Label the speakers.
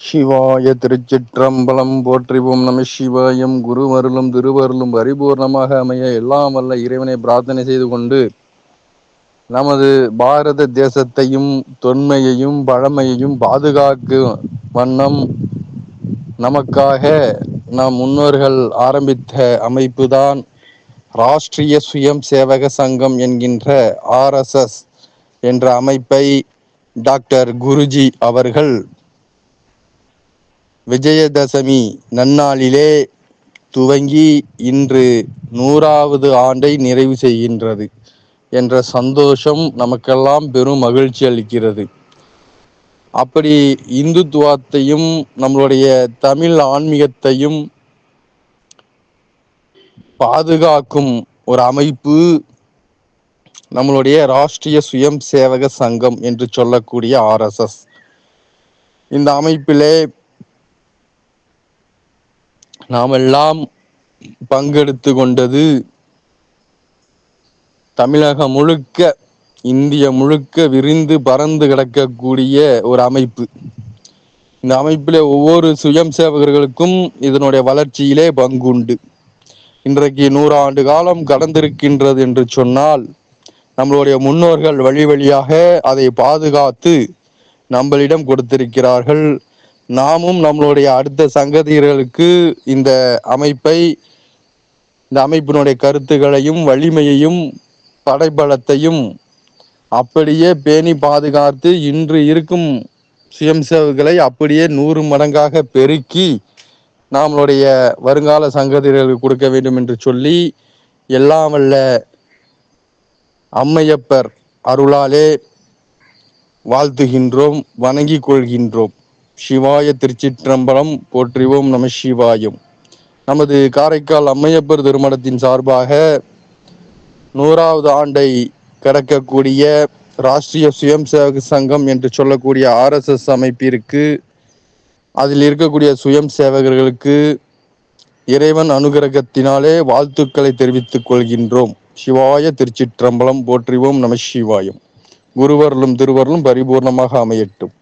Speaker 1: சிவாய திருச்சிற்றம்பலம் போற்றிவோம் நம சிவாயம். குருவருளும் திருவருளும் பரிபூர்ணமாக அமைய எல்லாம் வல்ல இறைவனை பிரார்த்தனை செய்து கொண்டு நமது பாரத தேசத்தையும் தொன்மையையும் பழமையையும் பாதுகாக்கும் வண்ணம் நமக்காக நம் முன்னோர்கள் ஆரம்பித்த அமைப்பு தான் ராஷ்டிரிய சுயம் சேவக சங்கம் என்கின்ற ஆர்எஸ்எஸ் என்ற அமைப்பை டாக்டர் குருஜி அவர்கள் விஜயதசமி நன்னாளிலே துவங்கி இன்று நூறாவது ஆண்டை நிறைவு செய்கின்றது என்ற சந்தோஷம் நமக்கெல்லாம் பெரும் மகிழ்ச்சி அளிக்கிறது. அப்படி இந்துத்துவத்தையும் நம்மளுடைய தமிழ் ஆன்மீகத்தையும் பாதுகாக்கும் ஒரு அமைப்பு நம்மளுடைய ராஷ்டிரிய சுயம் சேவக சங்கம் என்று சொல்லக்கூடிய ஆர்எஸ்எஸ் இந்த அமைப்பிலே நாமெல்லாம் பங்கெடுத்து கொண்டது தமிழகம் முழுக்க இந்திய முழுக்க விரிந்து பறந்து கிடக்கக்கூடிய ஒரு அமைப்பு. இந்த அமைப்பில் ஒவ்வொரு சுயம் சேவகர்களுக்கும் இதனுடைய வளர்ச்சியிலே பங்குண்டு. இன்றைக்கு நூறாண்டு காலம் கடந்திருக்கின்றது என்று சொன்னால் நம்மளுடைய முன்னோர்கள் வழி வழியாக அதை பாதுகாத்து நம்மளிடம் கொடுத்திருக்கிறார்கள். நாமும் நம்மளுடைய அடுத்த சங்கதியர்களுக்கு இந்த அமைப்பை இந்த அமைப்பினுடைய கருத்துகளையும் வலிமையையும் படைபலத்தையும் அப்படியே பேணி பாதுகாத்து இன்று இருக்கும் சுயம் சேவைகளை அப்படியே நூறு மடங்காக பெருக்கி நம்மளுடைய வருங்கால சங்கதியர்களுக்கு கொடுக்க வேண்டும் என்று சொல்லி எல்லாம் வல்ல அம்மையப்பர் அருளாலே வாழ்த்துகின்றோம் வணங்கிக் கொள்கின்றோம். சிவாய திருச்சிற்றம்பலம் போற்றிவோம் நம சிவாயம். நமது காரைக்கால் அம்மையப்பர் திருமணத்தின் சார்பாக நூறாவது ஆண்டை கடக்கக்கூடிய ராஷ்டிரிய சுயம் சேவக சங்கம் என்று சொல்லக்கூடிய ஆர்எஸ்எஸ் அமைப்பிற்கு அதில் இருக்கக்கூடிய சுயம் சேவகர்களுக்கு இறைவன் அனுகிரகத்தினாலே வாழ்த்துக்களை தெரிவித்துக் கொள்கின்றோம். சிவாய திருச்சிற்றம்பலம் போற்றிவோம் நம சிவாயம். குருவர்களும் திருவர்களும் பரிபூர்ணமாக அமையட்டும்.